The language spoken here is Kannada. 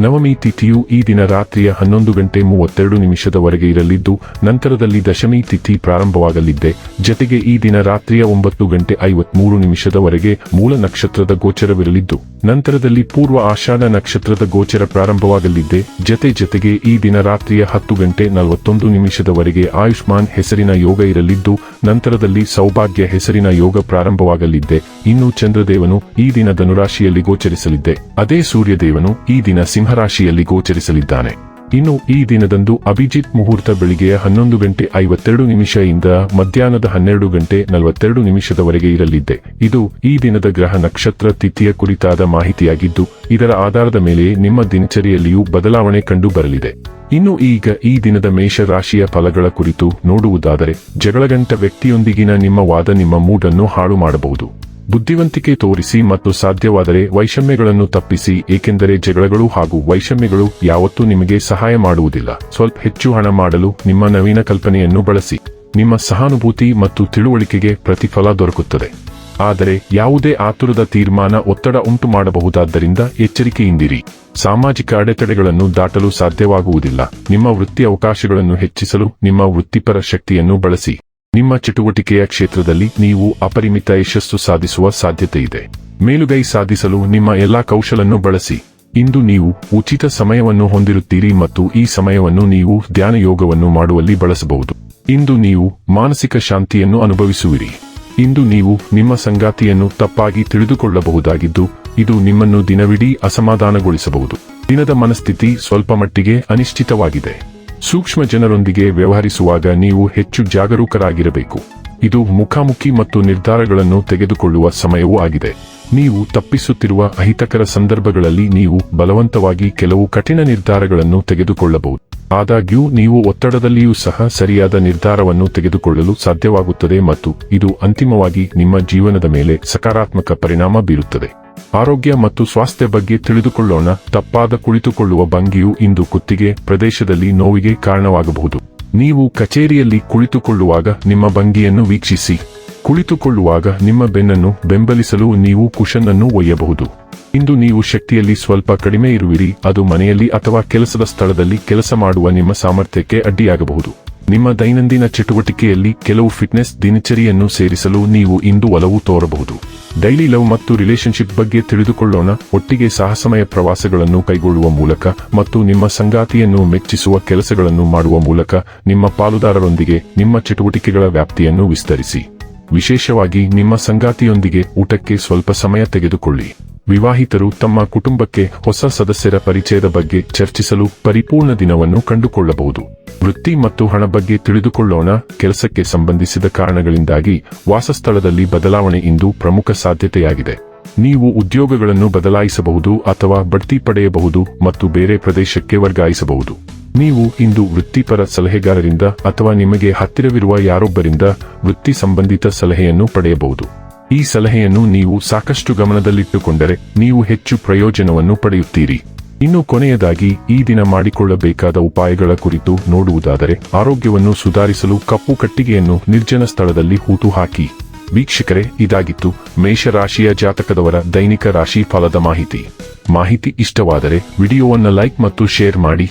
ನವಮಿ ತಿಥಿಯು ಈ ದಿನ ರಾತ್ರಿಯ ಹನ್ನೊಂದು ಗಂಟೆ ಮೂವತ್ತೆರಡು ನಿಮಿಷದವರೆಗೆ ಇರಲಿದ್ದು, ನಂತರದಲ್ಲಿ ದಶಮಿ ತಿಥಿ ಪ್ರಾರಂಭವಾಗಲಿದ್ದೆ. ಜತೆಗೆ ಈ ದಿನ ರಾತ್ರಿಯ ಒಂಬತ್ತು ಗಂಟೆ ಐವತ್ಮೂರು ನಿಮಿಷದವರೆಗೆ ಮೂಲ ನಕ್ಷತ್ರದ ಗೋಚರವಿರಲಿದ್ದು, ನಂತರದಲ್ಲಿ ಪೂರ್ವ ಆಷಾಢ ನಕ್ಷತ್ರದ ಗೋಚರ ಪ್ರಾರಂಭವಾಗಲಿದ್ದೆ. ಜತೆ ಜತೆಗೆ ಈ ದಿನ ರಾತ್ರಿಯ ಹತ್ತು ಗಂಟೆ ನಲವತ್ತೊಂದು ನಿಮಿಷದವರೆಗೆ ಆಯುಷ್ಮಾನ್ ಹೆಸರಿನ ಯೋಗ ಇರಲಿದ್ದು ನಂತರದಲ್ಲಿ ಸೌಭಾಗ್ಯ ಹೆಸರಿನ ಯೋಗ ಪ್ರಾರಂಭವಾಗಲಿದ್ದೆ. ಇನ್ನು ಚಂದ್ರದೇವನು ಈ ದಿನ ಧನುರಾಶಿಯಲ್ಲಿ ಗೋಚರಿಸಲಿದ್ದೆ. ಅದೇ ಸೂರ್ಯದೇವನು ಈ ದಿನ ಸಿಂಹರಾಶಿಯಲ್ಲಿ ಗೋಚರಿಸಲಿದ್ದಾನೆ. ಇನ್ನು ಈ ದಿನದಂದು ಅಭಿಜಿತ್ ಮುಹೂರ್ತ ಬೆಳಿಗ್ಗೆಯ ಹನ್ನೊಂದು ಗಂಟೆ ಐವತ್ತೆರಡು ನಿಮಿಷದಿಂದ ಮಧ್ಯಾಹ್ನದ ಹನ್ನೆರಡು ಗಂಟೆ ನಲವತ್ತೆರಡು ನಿಮಿಷದವರೆಗೆ ಇರಲಿದ್ದೆ. ಇದು ಈ ದಿನದ ಗ್ರಹ ನಕ್ಷತ್ರ ತಿಥಿಯ ಕುರಿತಾದ ಮಾಹಿತಿಯಾಗಿದ್ದು, ಇದರ ಆಧಾರದ ಮೇಲೆ ನಿಮ್ಮ ದಿನಚರಿಯಲ್ಲಿಯೂ ಬದಲಾವಣೆ ಕಂಡು ಬರಲಿದೆ. ಇನ್ನು ಈಗ ಈ ದಿನದ ಮೇಷ ರಾಶಿಯ ಫಲಗಳ ಕುರಿತು ನೋಡುವುದಾದರೆ, ಜಗಳಗಂಟ ವ್ಯಕ್ತಿಯೊಂದಿಗಿನ ನಿಮ್ಮ ವಾದ ನಿಮ್ಮ ಮೂಡನ್ನು ಹಾಳು ಮಾಡಬಹುದು. ಬುದ್ಧಿವಂತಿಕೆ ತೋರಿಸಿ ಮತ್ತು ಸಾಧ್ಯವಾದರೆ ವೈಷಮ್ಯಗಳನ್ನು ತಪ್ಪಿಸಿ, ಏಕೆಂದರೆ ಜಗಳಗಳು ಹಾಗೂ ವೈಷಮ್ಯಗಳು ಯಾವತ್ತೂ ನಿಮಗೆ ಸಹಾಯ ಮಾಡುವುದಿಲ್ಲ. ಸ್ವಲ್ಪ ಹೆಚ್ಚು ಹಣ ಮಾಡಲು ನಿಮ್ಮ ನವೀನ ಕಲ್ಪನೆಯನ್ನು ಬಳಸಿ. ನಿಮ್ಮ ಸಹಾನುಭೂತಿ ಮತ್ತು ತಿಳುವಳಿಕೆಗೆ ಪ್ರತಿಫಲ ದೊರಕುತ್ತದೆ. ಆದರೆ ಯಾವುದೇ ಆತುರದ ತೀರ್ಮಾನ ಒತ್ತಡ ಉಂಟು ಮಾಡಬಹುದಾದ್ದರಿಂದ ಎಚ್ಚರಿಕೆಯಿಂದಿರಿ. ಸಾಮಾಜಿಕ ಅಡೆತಡೆಗಳನ್ನು ದಾಟಲು ಸಾಧ್ಯವಾಗುವುದಿಲ್ಲ. ನಿಮ್ಮ ವೃತ್ತಿ ಅವಕಾಶಗಳನ್ನು ಹೆಚ್ಚಿಸಲು ನಿಮ್ಮ ವೃತ್ತಿಪರ ಶಕ್ತಿಯನ್ನು ಬಳಸಿ. ನಿಮ್ಮ ಚಟುವಟಿಕೆಯ ಕ್ಷೇತ್ರದಲ್ಲಿ ನೀವು ಅಪರಿಮಿತ ಯಶಸ್ಸು ಸಾಧಿಸುವ ಸಾಧ್ಯತೆ ಇದೆ. ಮೇಲುಗೈ ಸಾಧಿಸಲು ನಿಮ್ಮ ಎಲ್ಲಾ ಕೌಶಲನ್ನು ಬಳಸಿ. ಇಂದು ನೀವು ಉಚಿತ ಸಮಯವನ್ನು ಹೊಂದಿರುತ್ತೀರಿ ಮತ್ತು ಈ ಸಮಯವನ್ನು ನೀವು ಧ್ಯಾನ ಯೋಗವನ್ನು ಮಾಡುವಲ್ಲಿ ಬಳಸಬಹುದು. ಇಂದು ನೀವು ಮಾನಸಿಕ ಶಾಂತಿಯನ್ನು ಅನುಭವಿಸುವಿರಿ. ಇಂದು ನೀವು ನಿಮ್ಮ ಸಂಗಾತಿಯನ್ನು ತಪ್ಪಾಗಿ ತಿಳಿದುಕೊಳ್ಳಬಹುದಾಗಿದ್ದು, ಇದು ನಿಮ್ಮನ್ನು ದಿನವಿಡೀ ಅಸಮಾಧಾನಗೊಳಿಸಬಹುದು. ದಿನದ ಮನಸ್ಥಿತಿ ಸ್ವಲ್ಪ ಮಟ್ಟಿಗೆ ಅನಿಶ್ಚಿತವಾಗಿದೆ. ಸೂಕ್ಷ್ಮ ಜನರೊಂದಿಗೆ ವ್ಯವಹರಿಸುವಾಗ ನೀವು ಹೆಚ್ಚು ಜಾಗರೂಕರಾಗಿರಬೇಕು. ಇದು ಮುಖಾಮುಖಿ ಮತ್ತು ನಿರ್ಧಾರಗಳನ್ನು ತೆಗೆದುಕೊಳ್ಳುವ ಸಮಯವೂ ಆಗಿದೆ. ನೀವು ತಪ್ಪಿಸುತ್ತಿರುವ ಅಹಿತಕರ ಸಂದರ್ಭಗಳಲ್ಲಿ ನೀವು ಬಲವಂತವಾಗಿ ಕೆಲವು ಕಠಿಣ ನಿರ್ಧಾರಗಳನ್ನು ತೆಗೆದುಕೊಳ್ಳಬಹುದು. ಆದಾಗ್ಯೂ, ನೀವು ಒತ್ತಡದಲ್ಲಿಯೂ ಸಹ ಸರಿಯಾದ ನಿರ್ಧಾರವನ್ನು ತೆಗೆದುಕೊಳ್ಳಲು ಸಾಧ್ಯವಾಗುತ್ತದೆ ಮತ್ತು ಇದು ಅಂತಿಮವಾಗಿ ನಿಮ್ಮ ಜೀವನದ ಮೇಲೆ ಸಕಾರಾತ್ಮಕ ಪರಿಣಾಮ ಬೀರುತ್ತದೆ. ಆರೋಗ್ಯ ಮತ್ತು ಸ್ವಾಸ್ಥ್ಯ ಬಗ್ಗೆ ತಿಳಿದುಕೊಳ್ಳೋಣ. ತಪ್ಪಾದ ಕುಳಿತುಕೊಳ್ಳುವ ಭಂಗಿಯು ಇಂದು ಕುತ್ತಿಗೆ, ಪ್ರದೇಶದಲ್ಲಿ ನೋವಿಗೆ ಕಾರಣವಾಗಬಹುದು. ನೀವು ಕಚೇರಿಯಲ್ಲಿ ಕುಳಿತುಕೊಳ್ಳುವಾಗ ನಿಮ್ಮ ಭಂಗಿಯನ್ನು ವೀಕ್ಷಿಸಿ. ಕುಳಿತುಕೊಳ್ಳುವಾಗ ನಿಮ್ಮ ಬೆನ್ನನ್ನು ಬೆಂಬಲಿಸಲು ನೀವು ಕುಶನ್ ಅನ್ನು ಒಯ್ಯಬಹುದು. ಇಂದು ನೀವು ಶಕ್ತಿಯಲ್ಲಿ ಸ್ವಲ್ಪ ಕಡಿಮೆ ಇರುವಿರಿ, ಅದು ಮನೆಯಲ್ಲಿ ಅಥವಾ ಕೆಲಸದ ಸ್ಥಳದಲ್ಲಿ ಕೆಲಸ ಮಾಡುವ ನಿಮ್ಮ ಸಾಮರ್ಥ್ಯಕ್ಕೆ ಅಡ್ಡಿಯಾಗಬಹುದು. ನಿಮ್ಮ ದೈನಂದಿನ ಚಟುವಟಿಕೆಯಲ್ಲಿ ಕೆಲವು ಫಿಟ್ನೆಸ್ ದಿನಚರಿಯನ್ನು ಸೇರಿಸಲು ನೀವು ಇಂದು ಒಲವು ತೋರಬಹುದು. ಡೈಲಿ ಲವ್ ಮತ್ತು ರಿಲೇಶನ್ಶಿಪ್ ಬಗ್ಗೆ ತಿಳಿದುಕೊಳ್ಳೋಣ, ಒಟ್ಟಿಗೆ ಸಾಹಸಮಯ ಪ್ರವಾಸಗಳನ್ನು ಕೈಗೊಳ್ಳುವ ಮೂಲಕ ಮತ್ತು ನಿಮ್ಮ ಸಂಗಾತಿಯನ್ನು ಮೆಚ್ಚಿಸುವ ಕೆಲಸಗಳನ್ನು ಮಾಡುವ ಮೂಲಕ ನಿಮ್ಮ ಪಾಲುದಾರರೊಂದಿಗೆ ನಿಮ್ಮ ಚಟುವಟಿಕೆಗಳ ವ್ಯಾಪ್ತಿಯನ್ನು ವಿಸ್ತರಿಸಿ. ವಿಶೇಷವಾಗಿ ನಿಮ್ಮ ಸಂಗಾತಿಯೊಂದಿಗೆ ಊಟಕ್ಕೆ ಸ್ವಲ್ಪ ಸಮಯ ತೆಗೆದುಕೊಳ್ಳಿ. ವಿವಾಹಿತರು ತಮ್ಮ ಕುಟುಂಬಕ್ಕೆ ಹೊಸ ಸದಸ್ಯರ ಪರಿಚಯದ ಬಗ್ಗೆ ಚರ್ಚಿಸಲು ಪರಿಪೂರ್ಣ ದಿನವನ್ನು ಕಂಡುಕೊಳ್ಳಬಹುದು. ವೃತ್ತಿ ಮತ್ತು ಹಣ ಬಗ್ಗೆ ತಿಳಿದುಕೊಳ್ಳೋಣ. ಕೆಲಸಕ್ಕೆ ಸಂಬಂಧಿಸಿದ ಕಾರಣಗಳಿಂದಾಗಿ ವಾಸಸ್ಥಳದಲ್ಲಿ ಬದಲಾವಣೆ ಇಂದು ಪ್ರಮುಖ ಸಾಧ್ಯತೆಯಾಗಿದೆ. ನೀವು ಉದ್ಯೋಗಗಳನ್ನು ಬದಲಾಯಿಸಬಹುದು ಅಥವಾ ಬಡ್ತಿ ಪಡೆಯಬಹುದು ಮತ್ತು ಬೇರೆ ಪ್ರದೇಶಕ್ಕೆ ವರ್ಗಾಯಿಸಬಹುದು. ನೀವು ಇಂದು ವೃತ್ತಿಪರ ಸಲಹೆಗಾರರಿಂದ ಅಥವಾ ನಿಮಗೆ ಹತ್ತಿರವಿರುವ ಯಾರೊಬ್ಬರಿಂದ ವೃತ್ತಿ ಸಂಬಂಧಿತ ಸಲಹೆಯನ್ನು ಪಡೆಯಬಹುದು. ಈ ಸಲಹೆಯನ್ನು ನೀವು ಸಾಕಷ್ಟು ಗಮನದಲ್ಲಿಟ್ಟುಕೊಂಡರೆ ನೀವು ಹೆಚ್ಚು ಪ್ರಯೋಜನವನ್ನು ಪಡೆಯುತ್ತೀರಿ. ಇನ್ನು ಕೊನೆಯದಾಗಿ, ಈ ದಿನ ಮಾಡಿಕೊಳ್ಳಬೇಕಾದ ಉಪಾಯಗಳ ಕುರಿತು ನೋಡುವುದಾದರೆ, ಆರೋಗ್ಯವನ್ನು ಸುಧಾರಿಸಲು ಕಪ್ಪು ಕಟ್ಟಿಗೆಯನ್ನು ನಿರ್ಜನ ಸ್ಥಳದಲ್ಲಿ ಹೂತು ಹಾಕಿ ವೀಕ್ಷಕರೇ, ಇದಾಗಿತ್ತು ಮೇಷರಾಶಿಯ ಜಾತಕದವರ ದೈನಿಕ ರಾಶಿ ಫಲದ ಮಾಹಿತಿ. ಮಾಹಿತಿ ಇಷ್ಟವಾದರೆ ವಿಡಿಯೋವನ್ನು ಲೈಕ್ ಮತ್ತು ಶೇರ್ ಮಾಡಿ.